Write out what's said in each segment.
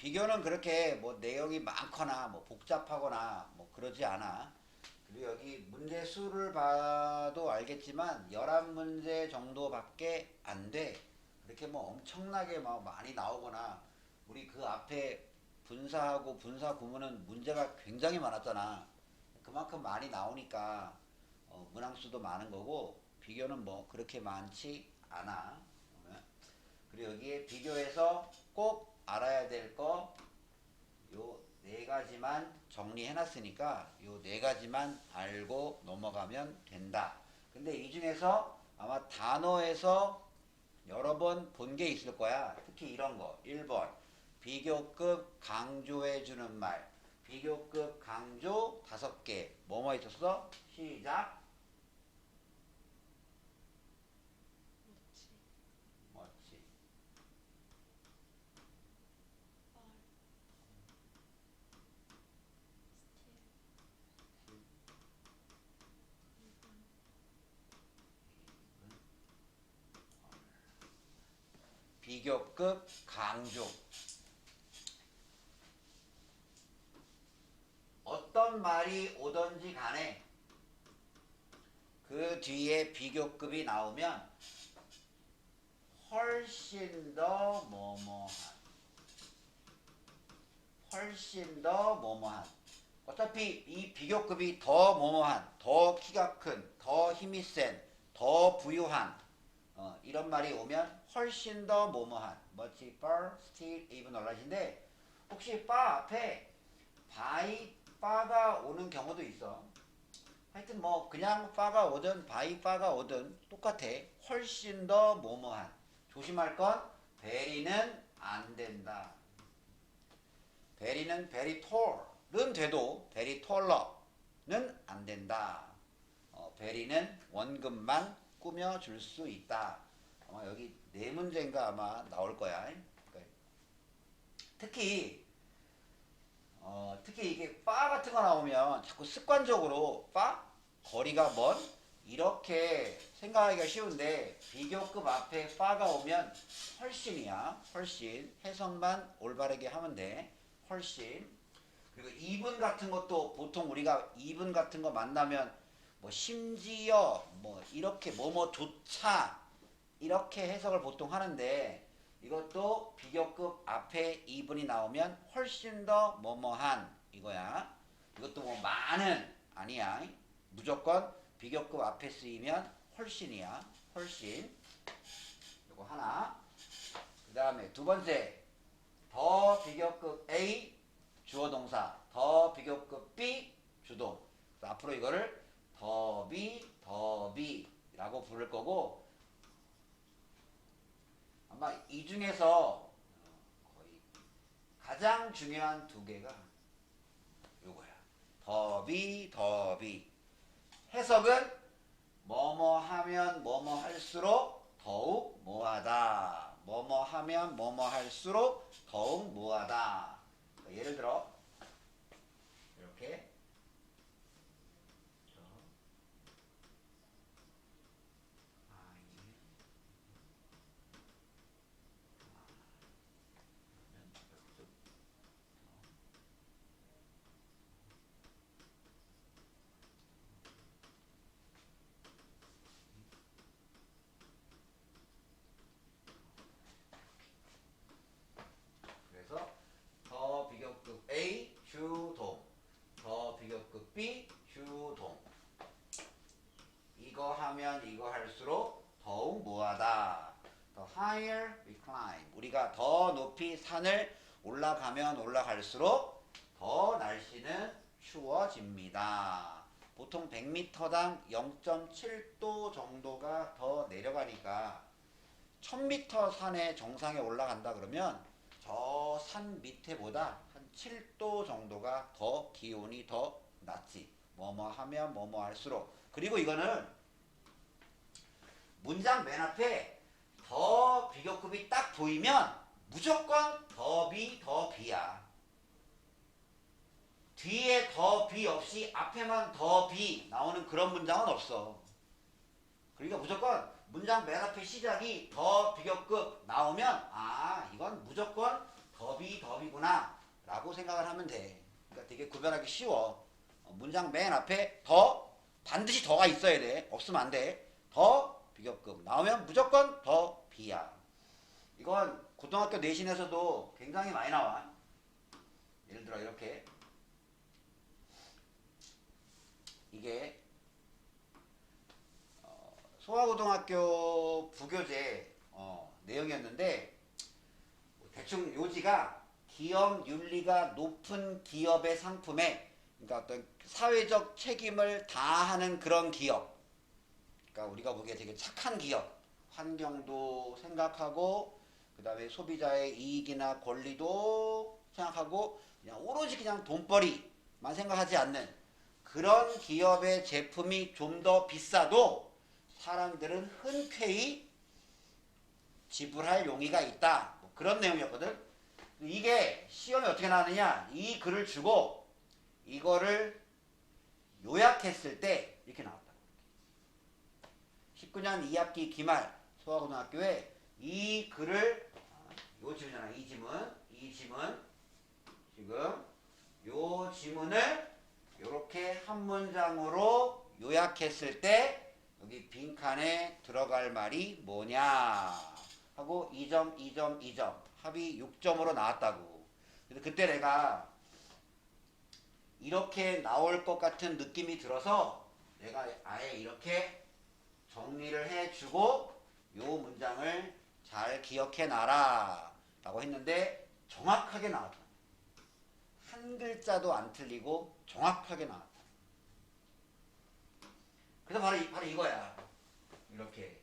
비교는 그렇게 뭐 내용이 많거나 뭐 복잡하거나 뭐 그러지 않아. 그리고 여기 문제 수를 봐도 알겠지만 11문제 정도밖에 안 돼. 그렇게 뭐 엄청나게 막 많이 나오거나 우리 그 앞에 분사하고 분사 구문은 문제가 굉장히 많았잖아. 그만큼 많이 나오니까 어, 문항수도 많은 거고 비교는 뭐 그렇게 많지 않아. 그리고 여기에 비교해서 꼭 알아야 될 거 요 네 가지만 정리해 놨으니까 요 네 가지만 알고 넘어가면 된다. 근데 이 중에서 아마 단어에서 여러 번 본 게 있을 거야. 특히 이런 거. 1번. 비교급 강조해 주는 말. 비교급 강조 다섯 개. 뭐뭐 있었어? 시작. 비교급 강조. 어떤 말이 오던지 간에 그 뒤에 비교급이 나오면 훨씬 더 뭐뭐한 훨씬 더 뭐뭐한. 어차피 이 비교급이 더 뭐뭐한 더 키가 큰 더 힘이 센 더 부유한 어, 이런 말이 오면 훨씬 더 뭐뭐한 much far, still, even 얼라인데 혹시 바 앞에 by, 바가 오는 경우도 있어. 하여튼 뭐 그냥 바가 오든 by, 바가 오든 똑같아. 훨씬 더 뭐뭐한. 조심할 건 베리는 안 된다. 베리는 very tall은 돼도 very taller는 안 된다. 어, 베리는 원금만 꾸며줄 수 있다. 아마 여기 네 문제인가 아마 나올 거야. 그러니까 특히 어, 특히 이게 바 같은 거 나오면 자꾸 습관적으로 바 거리가 먼 이렇게 생각하기가 쉬운데 비교급 앞에 바가 오면 훨씬이야. 훨씬 해석만 올바르게 하면 돼. 훨씬 그리고 이분 같은 것도 보통 우리가 이분 같은 거 만나면 뭐 심지어 뭐 이렇게 뭐뭐조차 이렇게 해석을 보통 하는데 이것도 비교급 앞에 이분이 나오면 훨씬 더 뭐뭐한 이거야. 이것도 뭐 많은 아니야. 무조건 비교급 앞에 쓰이면 훨씬이야. 훨씬. 이거 하나. 그 다음에 두 번째 더 비교급 A 주어 동사 더 비교급 B 주동 앞으로 이거를 더비 더비라고 부를 거고 아마 이 중에서 어, 거의 가장 중요한 두 개가 요거야. 더비 더비. 해석은 뭐뭐 하면 뭐뭐 할수록 더욱 뭐하다. 뭐뭐 하면 뭐뭐 할수록 더욱 뭐하다. 예를 들어 이렇게 저, 아이, 아, 그러면 여기서 그래서 더 비교급 A 주동 더 비교급 B 주동 이거 하면 이거 할수록 더욱 뭐하다 더 higher we climb 우리가 더 높이 산을 올라가면 올라갈수록 더 날씨는 추워집니다 보통 100m당 0.7도 정도가 더 내려가니까 1000m 산의 정상에 올라간다 그러면 저 산 밑에보다 한 7도 정도가 더 기온이 더 낮지. 뭐뭐 하면 뭐뭐 할수록. 그리고 이거는 문장 맨 앞에 더 비교급이 딱 보이면 무조건 더비 더비야. 뒤에 더비 없이 앞에만 더비 나오는 그런 문장은 없어. 그러니까 무조건 문장 맨 앞에 시작이 더 비교급 나오면 아 이건 무조건 더 더비 더비구나 라고 생각을 하면 돼. 그러니까 되게 구별하기 쉬워. 어, 문장 맨 앞에 더 반드시 더가 있어야 돼. 없으면 안 돼. 더 비교급 나오면 무조건 더 비야. 이건 고등학교 내신에서도 굉장히 많이 나와. 예를 들어 이렇게. 이게 어, 소아고등학교 부교재 어, 내용이었는데 대충 요지가 기업 윤리가 높은 기업의 상품에 그러니까 어떤 사회적 책임을 다하는 그런 기업. 그러니까 우리가 보기에 되게 착한 기업. 환경도 생각하고 그 다음에 소비자의 이익이나 권리도 생각하고 그냥 오로지 그냥 돈벌이만 생각하지 않는 그런 기업의 제품이 좀 더 비싸도 사람들은 흔쾌히 지불할 용의가 있다. 뭐 그런 내용이었거든. 이게 시험에 어떻게 나왔느냐? 이 글을 주고 이거를 요약했을 때 이렇게 나왔다. 19년 2학기 기말 소아고등학교에 이 글을 요 지문이잖아. 이 지문, 이 지문 지금 요 지문을 이렇게 한 문장으로 요약했을 때 여기 빈칸에 들어갈 말이 뭐냐 하고 2점, 2점, 2점 합이 6점으로 나왔다고. 근데 그때 내가 이렇게 나올 것 같은 느낌이 들어서 내가 아예 이렇게 정리를 해주고 요 문장을 잘 기억해 놔라 라고 했는데 정확하게 나왔다. 한 글자도 안 틀리고 정확하게 나왔다. 그래서 바로, 이, 바로 이거야. 이렇게.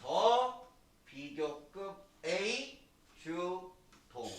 더 비교급 A 주 동.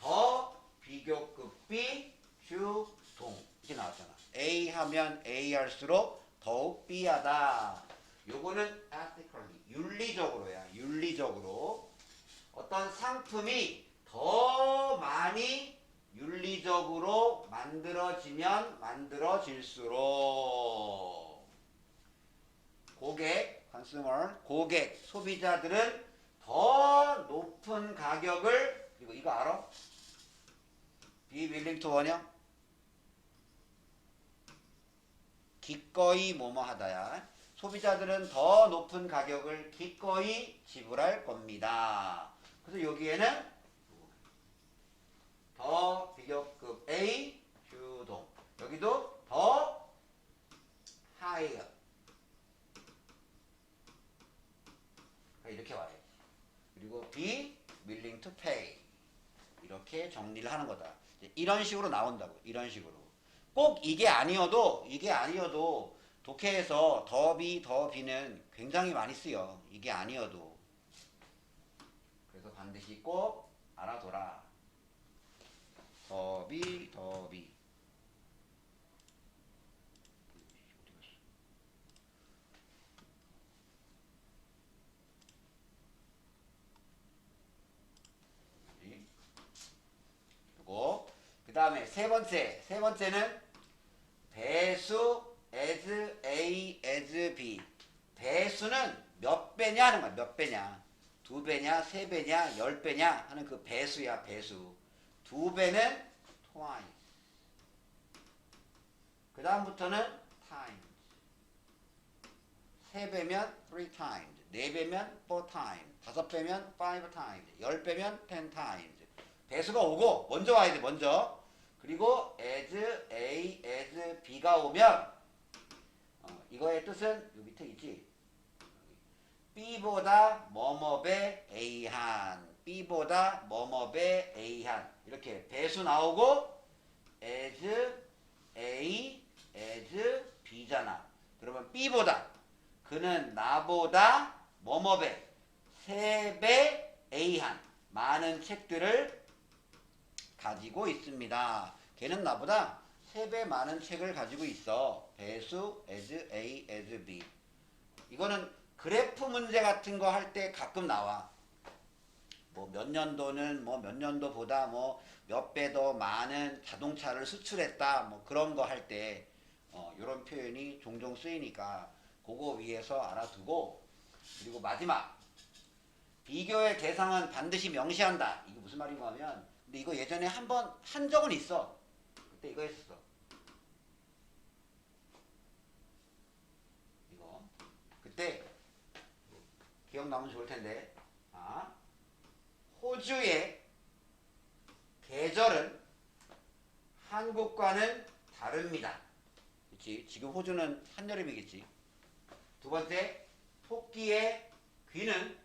더 비교급 B 주 동. 이렇게 나왔잖아. A 하면 A 할수록 더욱 B하다. 요거는 ethically, 윤리적으로야. 윤리적으로. 어떤 상품이 더 많이 윤리적으로 만들어지면 만들어질수록 고객, consumer, 고객, 소비자들은 더 높은 가격을 그리고 이거 알아? be willing to 원형 기꺼이 뭐뭐 하다야. 소비자들은 더 높은 가격을 기꺼이 지불할 겁니다. 그래서 여기에는 더 비교급 A 주동. 여기도 더 higher. 이렇게 와야지 그리고 be willing to pay. 이렇게 정리를 하는 거다. 이런 식으로 나온다고 이런 식으로. 꼭 이게 아니어도 이게 아니어도 독해에서 더비 더비는 굉장히 많이 쓰여. 이게 아니어도 반드시 꼭 알아둬라. 더비 더비. 그리고 그 다음에 세 번째 세 번째는 배수 as A as B. 배수는 몇 배냐 하는 거야? 몇 배냐 두 배냐 세 배냐 열 배냐 하는 그 배수야 배수 두 배는 twice. 그 다음부터는 times. 세 배면 three times. 네 배면 four times. 다섯 배면 five times. 열 배면 ten times. 배수가 오고 먼저 와야 돼 먼저. 그리고 as A as B가 오면 어, 이거의 뜻은 요 밑에 있지. B보다 뭐뭐배 A한 B보다 뭐뭐배 A한. 이렇게 배수 나오고 as A as B잖아. 그러면 B보다 그는 나보다 뭐뭐배 세배 A한. 많은 책들을 가지고 있습니다. 걔는 나보다 세배 많은 책을 가지고 있어. 배수 as A as B. 이거는 그래프 문제 같은 거 할 때 가끔 나와. 뭐 몇 년도는 뭐 몇 년도보다 뭐 몇 배 더 많은 자동차를 수출했다. 뭐 그런 거 할 때 어, 이런 표현이 종종 쓰이니까 그거 위해서 알아두고 그리고 마지막 비교의 대상은 반드시 명시한다. 이거 무슨 말인가 하면 근데 이거 예전에 한번 한 적은 있어. 그때 이거 했었어. 이거 그때 기억나면 좋을 텐데. 아, 호주의 계절은 한국과는 다릅니다. 그렇지? 지금 호주는 한여름이겠지. 두 번째, 토끼의 귀는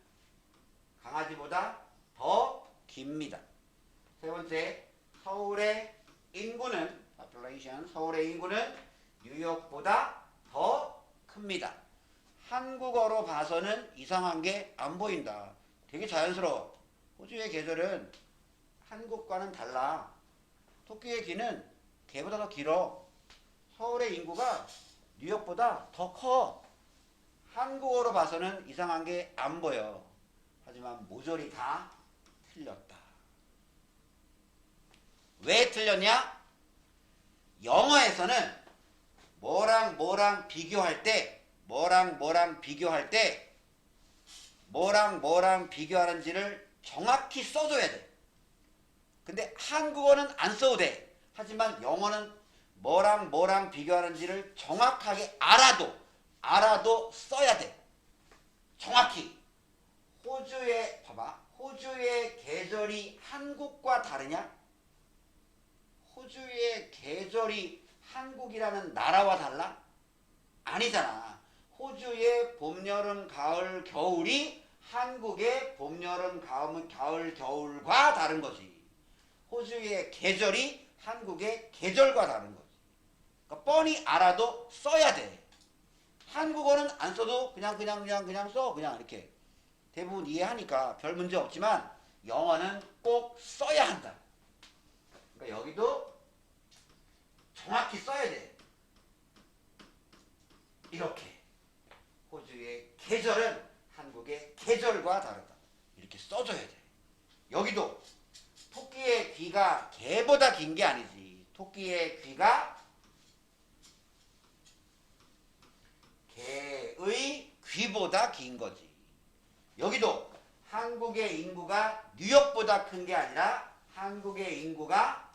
강아지보다 더 깁니다. 세 번째, 서울의 인구는 population, 서울의 인구는 뉴욕보다 더 큽니다. 한국어로 봐서는 이상한 게 안 보인다. 되게 자연스러워. 호주의 계절은 한국과는 달라. 토끼의 귀는 개보다 더 길어. 서울의 인구가 뉴욕보다 더 커. 한국어로 봐서는 이상한 게 안 보여. 하지만 모조리 다 틀렸다. 왜 틀렸냐? 영어에서는 뭐랑 뭐랑 비교할 때, 뭐랑 뭐랑 비교할 때, 뭐랑 뭐랑 비교하는지를 정확히 써줘야 돼. 근데 한국어는 안 써도 돼. 하지만 영어는 뭐랑 뭐랑 비교하는지를 정확하게 알아도, 알아도 써야 돼. 정확히. 호주의, 봐봐. 호주의 계절이 한국과 다르냐? 호주의 계절이 한국이라는 나라와 달라? 아니잖아. 호주의 봄, 여름, 가을, 겨울이 한국의 봄, 여름, 가을, 가을, 겨울과 다른 거지. 호주의 계절이 한국의 계절과 다른 거지. 그러니까 뻔히 알아도 써야 돼. 한국어는 안 써도 그냥 그냥 그냥 그냥 써 그냥 이렇게 대부분 이해하니까 별 문제 없지만 영어는 꼭 써야 한다. 그러니까 여기도 정확히 써야 돼. 이렇게 계절은 한국의 계절과 다르다. 이렇게 써줘야 돼. 여기도 토끼의 귀가 개보다 긴 게 아니지. 토끼의 귀가 개의 귀보다 긴 거지. 여기도 한국의 인구가 뉴욕보다 큰 게 아니라 한국의 인구가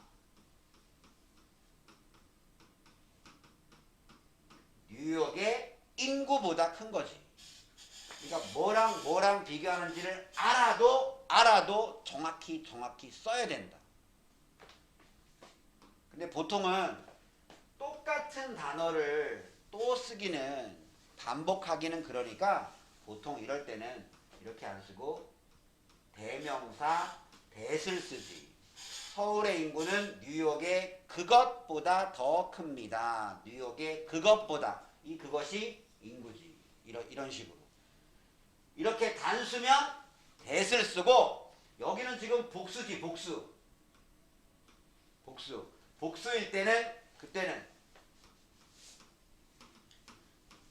뉴욕의 인구보다 큰 거지. 그러니까 뭐랑 뭐랑 비교하는지를 알아도 알아도 정확히 정확히 써야 된다. 근데 보통은 똑같은 단어를 또 쓰기는 반복하기는 그러니까 보통 이럴 때는 이렇게 안 쓰고 대명사 대를 쓰지. 서울의 인구는 뉴욕의 그것보다 더 큽니다. 뉴욕의 그것보다 이 그것이 인구지. 이런 이런 식으로. 이렇게 단수면 대를 쓰고 여기는 지금 복수지 복수. 복수. 복수일 때는 그때는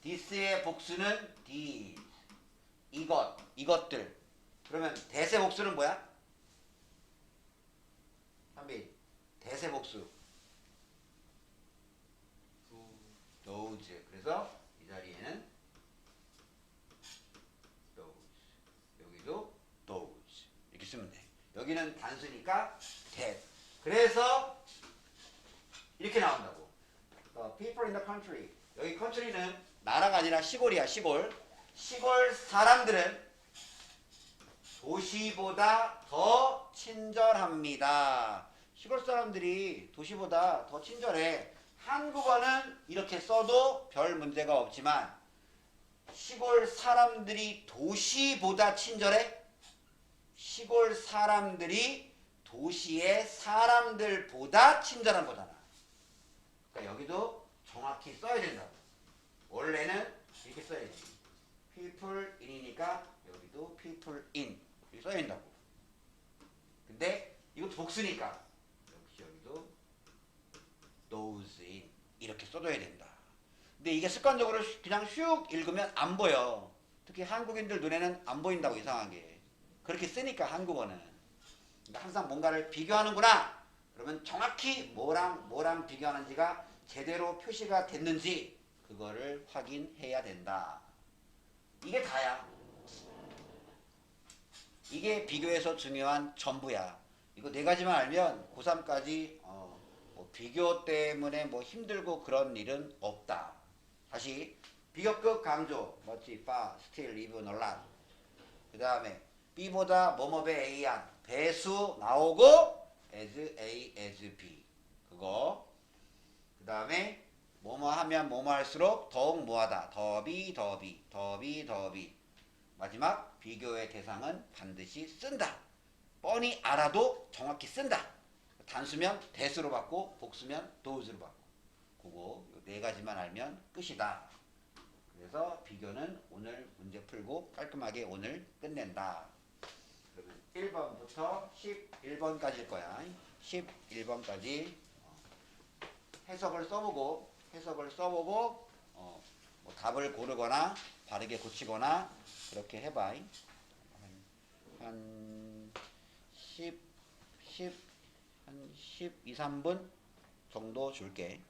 this의 복수는 these. 이것, 이것들. 그러면 대세 복수는 뭐야? 한빈, 대세 복수. those. 그래서 이 자리에는 those. 여기도 those. 이렇게 쓰면 돼. 여기는 단수니까 that. 그래서 이렇게 나온다고. 어, people in the country. 여기 country는 나라가 아니라 시골이야, 시골. 시골 사람들은 도시보다 더 친절합니다. 시골 사람들이 도시보다 더 친절해. 한국어는 이렇게 써도 별 문제가 없지만 시골 사람들이 도시보다 친절해? 시골 사람들이 도시의 사람들보다 친절한 거잖아. 그러니까 여기도 정확히 써야 된다고. 원래는 이렇게 써야지. people in이니까 여기도 people in 이렇게 써야 된다고. 근데 이거 복수니까 역시 여기도 those in 이렇게 써줘야 된다. 근데 이게 습관적으로 슉- 그냥 슉 읽으면 안 보여. 특히 한국인들 눈에는 안 보인다고 이상하게. 그렇게 쓰니까 한국어는. 그러니까 항상 뭔가를 비교하는구나. 그러면 정확히 뭐랑 뭐랑 비교하는지가 제대로 표시가 됐는지 그거를 확인해야 된다. 이게 다야. 이게 비교에서 중요한 전부야. 이거 네 가지만 알면 고3까지 어, 뭐 비교 때문에 뭐 힘들고 그런 일은 없다. 다시 비교급 강조 멋지 바 스틸 리브 논란 그 다음에 B보다 뭐뭐배 A한 배수 나오고 as A as B. 그거. 그 다음에 뭐뭐 하면 뭐뭐 할수록 더욱 뭐하다. 더비 더비 더비 더비 마지막 비교의 대상은 반드시 쓴다. 뻔히 알아도 정확히 쓴다. 단수면 대수로 받고 복수면 도수로 받고. 그거 요네 가지만 알면 끝이다. 그래서 비교는 오늘 문제 풀고 깔끔하게 오늘 끝낸다 1번부터 11번까지일 거야 11번까지 해석을 써보고 해석을 써보고 어, 뭐 답을 고르거나 바르게 고치거나 그렇게 해봐. 한, 한 10, 10, 한 12, 3분 정도 줄게.